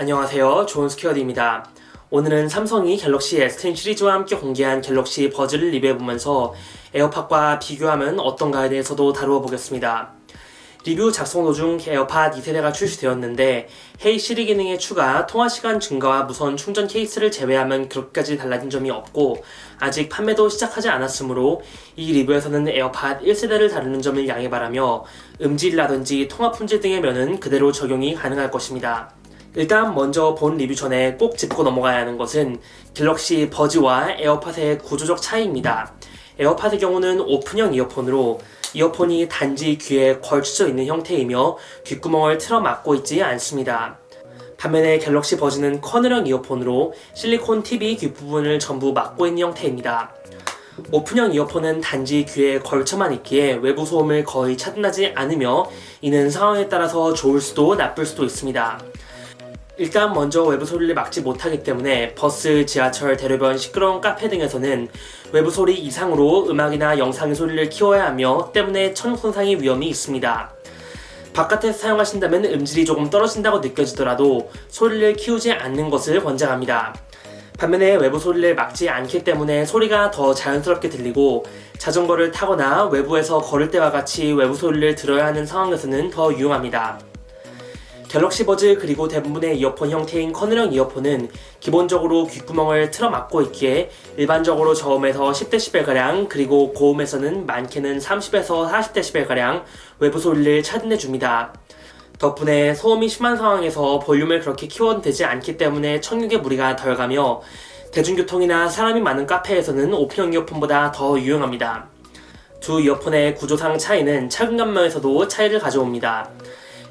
안녕하세요. 좋은 스퀘어드입니다. 오늘은 삼성이 갤럭시 S10 시리즈와 함께 공개한 갤럭시 버즈를 리뷰해보면서 에어팟과 비교하면 어떤가에 대해서도 다루어 보겠습니다. 리뷰 작성 도중 에어팟 2세대가 출시되었는데 헤이 시리 기능의 추가, 통화 시간 증가와 무선 충전 케이스를 제외하면 그렇게까지 달라진 점이 없고 아직 판매도 시작하지 않았으므로 이 리뷰에서는 에어팟 1세대를 다루는 점을 양해 바라며 음질이라든지 통화 품질 등의 면은 그대로 적용이 가능할 것입니다. 일단 먼저 본 리뷰 전에 꼭 짚고 넘어가야 하는 것은 갤럭시 버즈와 에어팟의 구조적 차이입니다. 에어팟의 경우는 오픈형 이어폰으로 이어폰이 단지 귀에 걸쳐져 있는 형태이며 귓구멍을 틀어 막고 있지 않습니다. 반면에 갤럭시 버즈는 커널형 이어폰으로 실리콘 팁이 귓부분을 전부 막고 있는 형태입니다. 오픈형 이어폰은 단지 귀에 걸쳐만 있기에 외부 소음을 거의 차단하지 않으며 이는 상황에 따라서 좋을 수도 나쁠 수도 있습니다. 일단 먼저 외부 소리를 막지 못하기 때문에 버스, 지하철, 대로변, 시끄러운 카페 등에서는 외부 소리 이상으로 음악이나 영상의 소리를 키워야 하며 때문에 청력 손상의 위험이 있습니다. 바깥에서 사용하신다면 음질이 조금 떨어진다고 느껴지더라도 소리를 키우지 않는 것을 권장합니다. 반면에 외부 소리를 막지 않기 때문에 소리가 더 자연스럽게 들리고 자전거를 타거나 외부에서 걸을 때와 같이 외부 소리를 들어야 하는 상황에서는 더 유용합니다. 갤럭시 버즈 그리고 대부분의 이어폰 형태인 커널형 이어폰은 기본적으로 귓구멍을 틀어 막고 있기에 일반적으로 저음에서 10dB가량 그리고 고음에서는 많게는 30에서 40dB가량 외부 소리를 차단해 줍니다. 덕분에 소음이 심한 상황에서 볼륨을 그렇게 키워도 되지 않기 때문에 청력의 무리가 덜 가며 대중교통이나 사람이 많은 카페에서는 오픈형 이어폰보다 더 유용합니다. 두 이어폰의 구조상 차이는 착용감 면에서도 차이를 가져옵니다.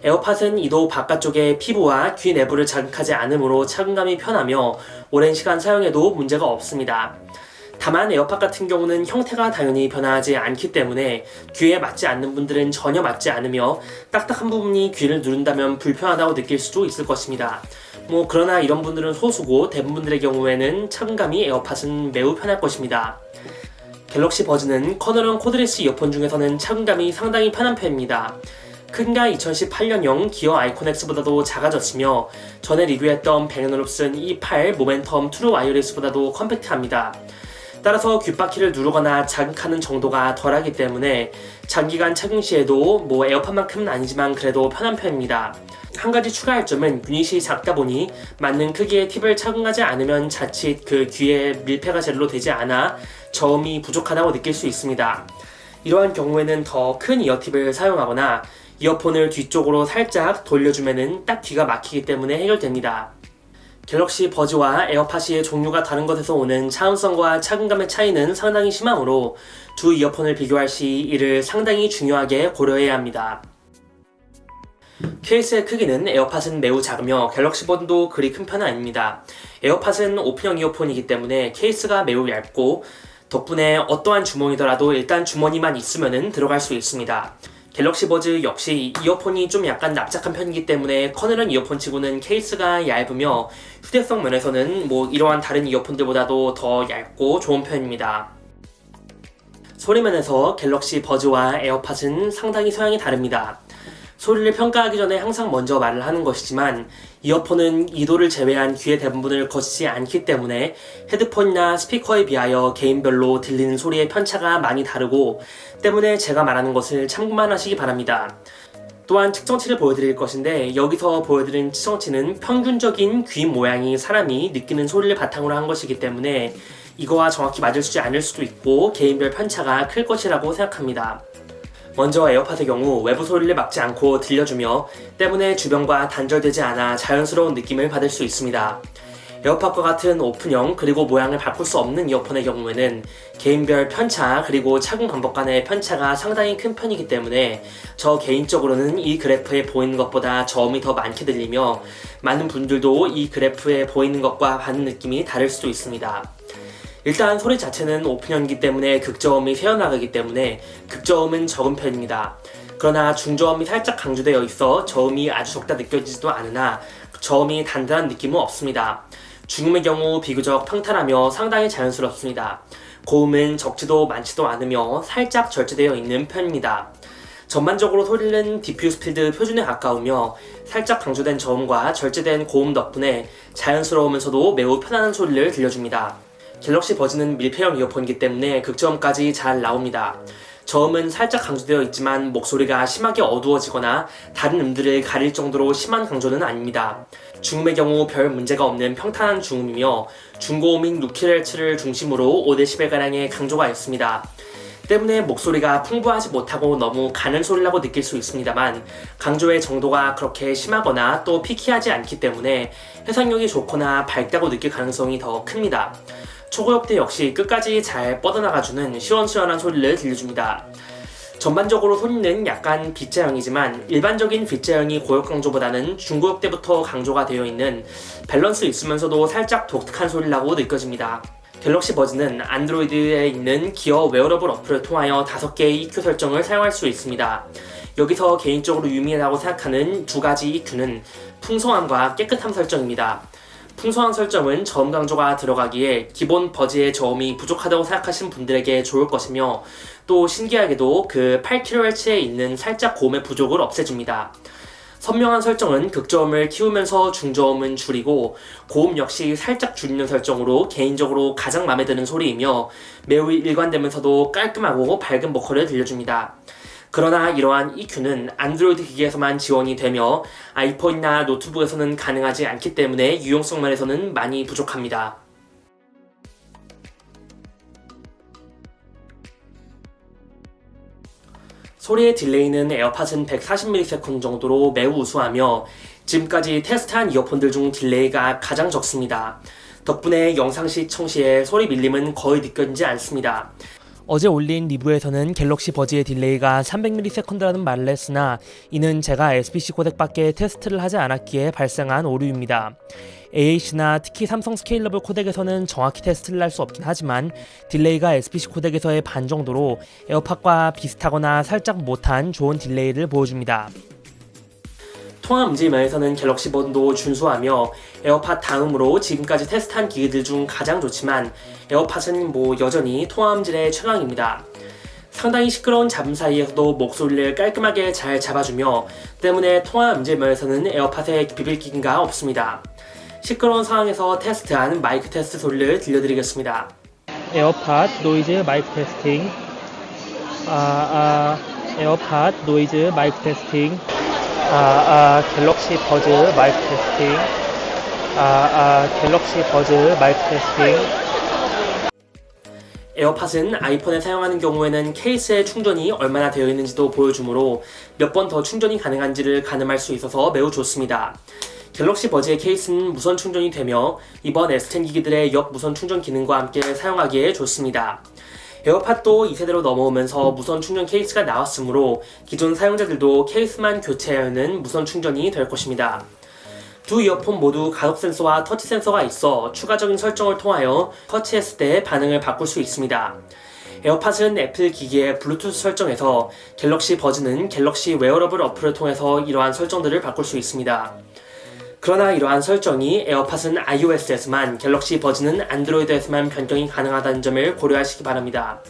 에어팟은 이도 바깥쪽의 피부와 귀 내부를 자극하지 않으므로 착용감이 편하며 오랜 시간 사용해도 문제가 없습니다. 다만 에어팟 같은 경우는 형태가 당연히 변하지 않기 때문에 귀에 맞지 않는 분들은 전혀 맞지 않으며 딱딱한 부분이 귀를 누른다면 불편하다고 느낄 수도 있을 것입니다. 뭐 그러나 이런 분들은 소수고 대부분들의 경우에는 착용감이 에어팟은 매우 편할 것입니다. 갤럭시 버즈는 커널형 코드레스 이어폰 중에서는 착용감이 상당히 편한 편입니다. 큰가 2018년형 기어 아이콘X보다도 작아졌으며 전에 리뷰했던 뱅앤올uf슨 E8 모멘텀 트루 와이어리스보다도 컴팩트합니다. 따라서 귓바퀴를 누르거나 자극하는 정도가 덜하기 때문에 장기간 착용 시에도 뭐 에어팟만큼은 아니지만 그래도 편한 편입니다. 한 가지 추가할 점은 유닛이 작다 보니 맞는 크기의 팁을 착용하지 않으면 자칫 그 귀에 밀폐가 제대로 되지 않아 저음이 부족하다고 느낄 수 있습니다. 이러한 경우에는 더 큰 이어팁을 사용하거나 이어폰을 뒤쪽으로 살짝 돌려주면 딱 귀가 막히기 때문에 해결됩니다. 갤럭시 버즈와 에어팟이 종류가 다른 것에서 오는 차음성과 착용감의 차이는 상당히 심하므로 두 이어폰을 비교할 시 이를 상당히 중요하게 고려해야 합니다. 케이스의 크기는 에어팟은 매우 작으며 갤럭시 버즈도 그리 큰 편은 아닙니다. 에어팟은 오픈형 이어폰이기 때문에 케이스가 매우 얇고 덕분에 어떠한 주머니더라도 일단 주머니만 있으면 들어갈 수 있습니다. 갤럭시 버즈 역시 이어폰이 좀 약간 납작한 편이기 때문에 커널은 이어폰 치고는 케이스가 얇으며 휴대성 면에서는 뭐 이러한 다른 이어폰들보다도 더 얇고 좋은 편입니다. 소리면에서 갤럭시 버즈와 에어팟은 상당히 소양이 다릅니다. 소리를 평가하기 전에 항상 먼저 말을 하는 것이지만 이어폰은 이도를 제외한 귀의 대부분을 거치지 않기 때문에 헤드폰이나 스피커에 비하여 개인별로 들리는 소리의 편차가 많이 다르고 때문에 제가 말하는 것을 참고만 하시기 바랍니다. 또한 측정치를 보여드릴 것인데 여기서 보여드린 측정치는 평균적인 귀 모양이 사람이 느끼는 소리를 바탕으로 한 것이기 때문에 이거와 정확히 맞을지 않을 수도 있고 개인별 편차가 클 것이라고 생각합니다. 먼저 에어팟의 경우 외부 소리를 막지 않고 들려주며 때문에 주변과 단절되지 않아 자연스러운 느낌을 받을 수 있습니다. 에어팟과 같은 오픈형 그리고 모양을 바꿀 수 없는 이어폰의 경우에는 개인별 편차 그리고 착용 방법 간의 편차가 상당히 큰 편이기 때문에 저 개인적으로는 이 그래프에 보이는 것보다 저음이 더 많게 들리며 많은 분들도 이 그래프에 보이는 것과 받는 느낌이 다를 수도 있습니다. 일단 소리 자체는 오픈형이기 때문에 극저음이 새어나가기 때문에 극저음은 적은 편입니다. 그러나 중저음이 살짝 강조되어 있어 저음이 아주 적다 느껴지지도 않으나 저음이 단단한 느낌은 없습니다. 중음의 경우 비교적 평탄하며 상당히 자연스럽습니다. 고음은 적지도 많지도 않으며 살짝 절제되어 있는 편입니다. 전반적으로 소리는 디퓨스 필드 표준에 가까우며 살짝 강조된 저음과 절제된 고음 덕분에 자연스러우면서도 매우 편안한 소리를 들려줍니다. 갤럭시 버즈는 밀폐형 이어폰이기 때문에 극저음까지 잘 나옵니다. 저음은 살짝 강조되어 있지만 목소리가 심하게 어두워지거나 다른 음들을 가릴 정도로 심한 강조는 아닙니다. 중음의 경우 별 문제가 없는 평탄한 중음이며 중고음인 6kHz를 중심으로 5dB가량의 강조가 있습니다. 때문에 목소리가 풍부하지 못하고 너무 가는 소리라고 느낄 수 있습니다만 강조의 정도가 그렇게 심하거나 또 피키하지 않기 때문에 해상력이 좋거나 밝다고 느낄 가능성이 더 큽니다. 초고역대 역시 끝까지 잘 뻗어나가주는 시원시원한 소리를 들려줍니다. 전반적으로 소리는 약간 빗자형이지만 일반적인 빗자형이 고역 강조보다는 중고역 때부터 강조가 되어 있는 밸런스 있으면서도 살짝 독특한 소리라고 느껴집니다. 갤럭시 버즈는 안드로이드에 있는 기어 웨어러블 어플을 통하여 5개의 EQ 설정을 사용할 수 있습니다. 여기서 개인적으로 유의하다고 생각하는 두 가지 EQ는 풍성함과 깨끗함 설정입니다. 풍성한 설정은 저음 강조가 들어가기에 기본 버즈의 저음이 부족하다고 생각하시는 분들에게 좋을 것이며 또 신기하게도 그 8kHz에 있는 살짝 고음의 부족을 없애줍니다. 선명한 설정은 극저음을 키우면서 중저음은 줄이고 고음 역시 살짝 줄이는 설정으로 개인적으로 가장 마음에 드는 소리이며 매우 일관되면서도 깔끔하고 밝은 보컬을 들려줍니다. 그러나 이러한 EQ는 안드로이드 기기에서만 지원이 되며 아이폰이나 노트북에서는 가능하지 않기 때문에 유용성 면에서는 많이 부족합니다. 소리의 딜레이는 에어팟은 140ms 정도로 매우 우수하며 지금까지 테스트한 이어폰들 중 딜레이가 가장 적습니다. 덕분에 영상 시청 시에 소리 밀림은 거의 느껴지지 않습니다. 어제 올린 리뷰에서는 갤럭시 버즈의 딜레이가 300ms라는 말을 했으나 이는 제가 SPC 코덱밖에 테스트를 하지 않았기에 발생한 오류입니다. AAC나 특히 삼성 스케일러블 코덱에서는 정확히 테스트를 할 수 없긴 하지만 딜레이가 SPC 코덱에서의 반 정도로 에어팟과 비슷하거나 살짝 못한 좋은 딜레이를 보여줍니다. 통화 음질 면에서는 갤럭시 버드도 준수하며 에어팟 다음으로 지금까지 테스트한 기기들 중 가장 좋지만 에어팟은 뭐 여전히 통화 음질의 최강입니다. 상당히 시끄러운 잡음 사이에서도 목소리를 깔끔하게 잘 잡아주며 때문에 통화 음질 면에서는 에어팟에 비빌 기가 없습니다. 시끄러운 상황에서 테스트한 마이크 테스트 소리를 들려드리겠습니다. 에어팟 노이즈 마이크 테스팅 아, 아, 에어팟 노이즈 마이크 테스팅 아, 아, 갤럭시 버즈 마이크 테스팅 아, 아, 갤럭시 버즈 마이크 테스팅 에어팟은 아이폰에 사용하는 경우에는 케이스의 충전이 얼마나 되어 있는지도 보여주므로 몇 번 더 충전이 가능한지를 가늠할 수 있어서 매우 좋습니다. 갤럭시 버즈의 케이스는 무선 충전이 되며 이번 S10 기기들의 역 무선 충전 기능과 함께 사용하기에 좋습니다. 에어팟도 2세대로 넘어오면서 무선 충전 케이스가 나왔으므로 기존 사용자들도 케이스만 교체하는 무선 충전이 될 것입니다. 두 이어폰 모두 가속 센서와 터치 센서가 있어 추가적인 설정을 통하여 터치했을 때 반응을 바꿀 수 있습니다. 에어팟은 애플 기기의 블루투스 설정에서 갤럭시 버즈는 갤럭시 웨어러블 어플을 통해서 이러한 설정들을 바꿀 수 있습니다. 그러나 이러한 설정이 에어팟은 iOS에서만 갤럭시 버즈는 안드로이드에서만 변경이 가능하다는 점을 고려하시기 바랍니다.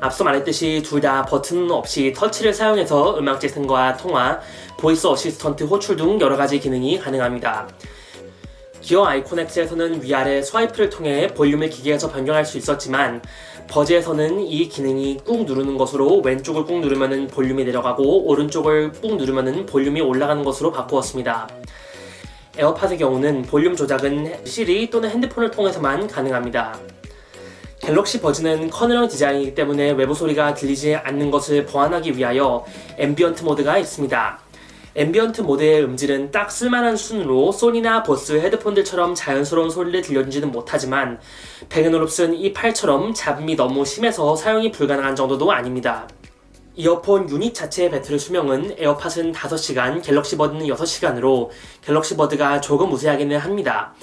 앞서 말했듯이 둘 다 버튼 없이 터치를 사용해서 음악 재생과 통화, 보이스 어시스턴트 호출 등 여러 가지 기능이 가능합니다. 기어 아이콘 X에서는 위아래 스와이프를 통해 볼륨을 기기에서 변경할 수 있었지만 버즈에서는 이 기능이 꾹 누르는 것으로 왼쪽을 꾹 누르면 볼륨이 내려가고 오른쪽을 꾹 누르면 볼륨이 올라가는 것으로 바꾸었습니다. 에어팟의 경우는 볼륨 조작은 시리 또는 핸드폰을 통해서만 가능합니다. 갤럭시 버즈는 커널형 디자인이기 때문에 외부 소리가 들리지 않는 것을 보완하기 위하여 앰비언트 모드가 있습니다. 앰비언트 모드의 음질은 딱 쓸만한 순으로 소니나 보스 헤드폰들처럼 자연스러운 소리를 들려주지는 못하지만 베그노롭슨 E8처럼 잡음이 너무 심해서 사용이 불가능한 정도도 아닙니다. 이어폰 유닛 자체의 배터리 수명은 에어팟은 5시간, 갤럭시 버드는 6시간으로 갤럭시 버드가 조금 우세하기는 합니다.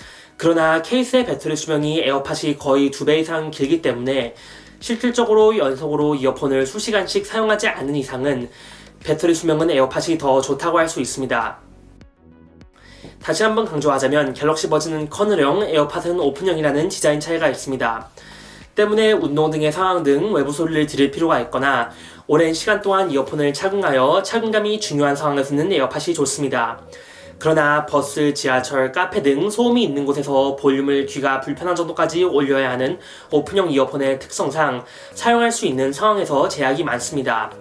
그러나 케이스의 배터리 수명이 에어팟이 거의 2배 이상 길기 때문에 실질적으로 연속으로 이어폰을 수시간씩 사용하지 않는 이상은 배터리 수명은 에어팟이 더 좋다고 할 수 있습니다. 다시 한번 강조하자면 갤럭시 버즈는 커널형, 에어팟은 오픈형이라는 디자인 차이가 있습니다. 때문에 운동 등의 상황 등 외부 소리를 들을 필요가 있거나 오랜 시간 동안 이어폰을 착용하여 착용감이 중요한 상황에서는 에어팟이 좋습니다. 그러나 버스, 지하철, 카페 등 소음이 있는 곳에서 볼륨을 귀가 불편한 정도까지 올려야 하는 오픈형 이어폰의 특성상 사용할 수 있는 상황에서 제약이 많습니다.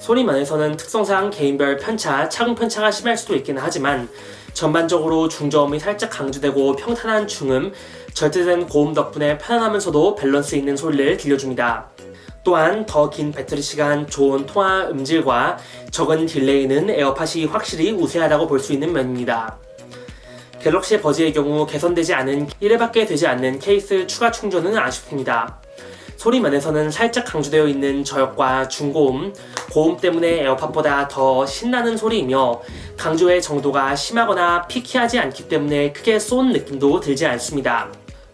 소리 면에서는 특성상 개인별 편차, 착용 편차가 심할 수도 있기는 하지만 전반적으로 중저음이 살짝 강조되고 평탄한 중음, 절대된 고음 덕분에 편안하면서도 밸런스 있는 소리를 들려줍니다. 또한 더 긴 배터리 시간, 좋은 통화 음질과 적은 딜레이는 에어팟이 확실히 우세하다고 볼 수 있는 면입니다. 갤럭시 버즈의 경우 개선되지 않은 1회밖에 되지 않는 케이스 추가 충전은 아쉽습니다. 소리 면에서는 살짝 강조되어 있는 저역과 중고음, 고음 때문에 에어팟보다 더 신나는 소리이며 강조의 정도가 심하거나 피키하지 않기 때문에 크게 쏜 느낌도 들지 않습니다.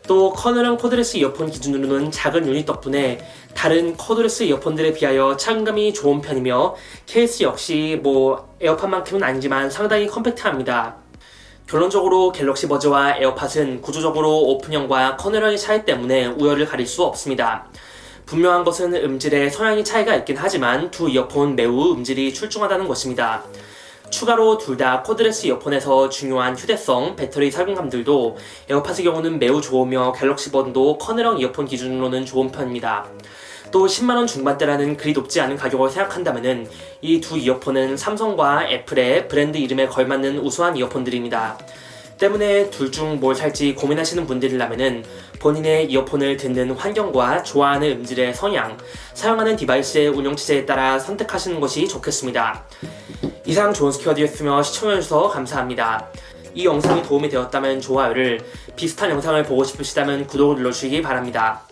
또 커널형 코드레스 이어폰 기준으로는 작은 유닛 덕분에 다른 커드레스 이어폰들에 비하여 착용감이 좋은 편이며 케이스 역시 뭐 에어팟만큼은 아니지만 상당히 컴팩트합니다. 결론적으로 갤럭시 버즈와 에어팟은 구조적으로 오픈형과 커널형의 차이 때문에 우열을 가릴 수 없습니다. 분명한 것은 음질의 성향의 차이가 있긴 하지만 두 이어폰 매우 음질이 출중하다는 것입니다. 추가로 둘 다 코드레스 이어폰에서 중요한 휴대성, 배터리 사용감들도 에어팟의 경우는 매우 좋으며 갤럭시 버드도 커널형 이어폰 기준으로는 좋은 편입니다. 또 10만원 중반대라는 그리 높지 않은 가격을 생각한다면 이 두 이어폰은 삼성과 애플의 브랜드 이름에 걸맞는 우수한 이어폰들입니다. 때문에 둘 중 뭘 살지 고민하시는 분들이라면 본인의 이어폰을 듣는 환경과 좋아하는 음질의 성향, 사용하는 디바이스의 운영 체제에 따라 선택하시는 것이 좋겠습니다. 이상 좋은 스퀘어디였으며 시청해주셔서 감사합니다. 이 영상이 도움이 되었다면 좋아요를, 비슷한 영상을 보고 싶으시다면 구독을 눌러주시기 바랍니다.